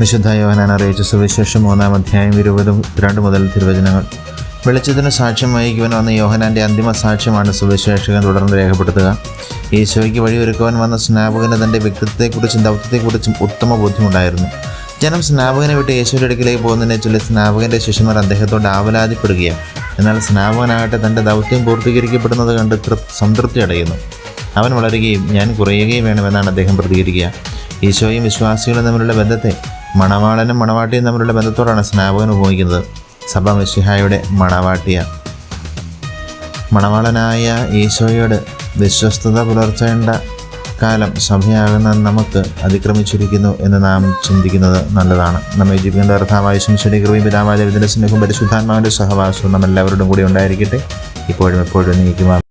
വിശുദ്ധ യോഹനാൻ അറിയിച്ച സുവിശേഷം മൂന്നാം അധ്യായം ഇരുപതും രണ്ട് മുതൽ തിരുവചനങ്ങൾ. വെളിച്ചത്തിന് സാക്ഷ്യം വഹിക്കുവാൻ വന്ന യോഹനാന്റെ അന്തിമ സാക്ഷ്യമാണ് സുവിശേഷകൻ തുടർന്ന് രേഖപ്പെടുത്തുക. ഈശോയ്ക്ക് വഴിയൊരുക്കുവാൻ വന്ന സ്നാപകന് തന്റെ വ്യക്തിത്വത്തെക്കുറിച്ചും ദൗത്യത്തെക്കുറിച്ചും ഉത്തമ ബോധ്യമുണ്ടായിരുന്നു. ജനം സ്നാപകനെ വിട്ട് യേശുവിന്റെ അടുക്കിലേക്ക് പോകുന്നതിനെ ചൊല്ലി സ്നാപകന്റെ ശിഷ്യന്മാർ അദ്ദേഹത്തോട് ആവലാതിപ്പെടുകയാണ്. എന്നാൽ സ്നാപകനാകട്ടെ തന്റെ ദൗത്യം പൂർത്തീകരിക്കപ്പെടുന്നത് കണ്ട് സംതൃപ്തി അടയുന്നു. അവൻ വളരുകയും ഞാൻ കുറയുകയും വേണമെന്നാണ് അദ്ദേഹം പ്രതികരിക്കുക. ഈശോയും വിശ്വാസികളും തമ്മിലുള്ള ബന്ധത്തെ മണവാളനും മണവാട്ടിയും തമ്മിലുള്ള ബന്ധത്തോടാണ് സ്നാപകൻ ഉപയോഗിക്കുന്നത് സഭ മിശിഹായുടെ മണവാട്ടിയ മണവാളനായ ഈശോയോട് വിശ്വസ്തത പുലർത്തേണ്ട കാലം സഭയാകുന്ന നമുക്ക് അതിക്രമിച്ചിരിക്കുന്നു എന്ന് നാം ചിന്തിക്കുന്നത് നല്ലതാണ്. നമ്മെ ജീവിക്കേണ്ട അർത്ഥമായ ശംശയുടെ കൃപയും പിതാവായ സ്നേഹം സ്നേഹവും പരിശുദ്ധാത്മാവിന്റെ സഹവാസവും നമ്മെല്ലാവരോടും കൂടി ഉണ്ടായിരിക്കട്ടെ. ഇപ്പോഴും എപ്പോഴും നീക്കുമാമേ